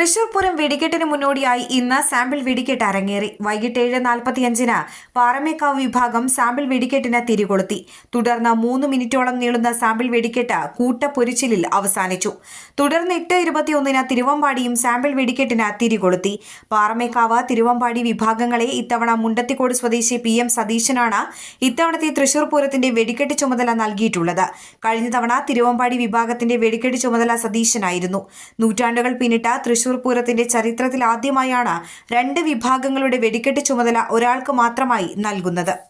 Thrissur Pooram വെടിക്കെട്ടിന് മുന്നോടിയായി ഇന്ന് sample വെടിക്കെട്ട് അരങ്ങേറി. വൈകിട്ട് ഏഴ് നാൽപ്പത്തിയഞ്ചിന് പാറമേക്കാവ് വിഭാഗം സാമ്പിൾ വെടിക്കെട്ടിന് തിരികൊളുത്തി. തുടർന്ന് മൂന്ന് മിനിറ്റോളം നീളുന്ന സാമ്പിൾ വെടിക്കെട്ട് കൂട്ടപ്പൊരിച്ചിലിൽ അവസാനിച്ചു. തുടർന്ന് എട്ട് ഇരുപത്തിയൊന്നിന് തിരുവമ്പാടിയും സാമ്പിൾ വെടിക്കെട്ടിന് തിരികൊളുത്തി. പാറമേക്കാവ് തിരുവമ്പാടി വിഭാഗങ്ങളെ ഇത്തവണ മുണ്ടത്തിക്കോട് സ്വദേശി പി എം സതീശനാണ് ഇത്തവണത്തെ തൃശൂർ പൂരത്തിന്റെ വെടിക്കെട്ട് ചുമതല നൽകിയിട്ടുള്ളത്. കഴിഞ്ഞ തവണ തിരുവമ്പാടി വിഭാഗത്തിന്റെ വെടിക്കെട്ട് ചുമതല സതീശനായിരുന്നു. നൂറ്റാണ്ടുകൾ പിന്നിട്ട തൃശൂർ പൂരത്തിന്റെ ചരിത്രത്തിൽ ആദ്യമായാണ് രണ്ട് വിഭാഗങ്ങളുടെ വെടിക്കെട്ട് ചുമതല ഒരാൾക്ക് മാത്രമായി നൽകുന്നത്.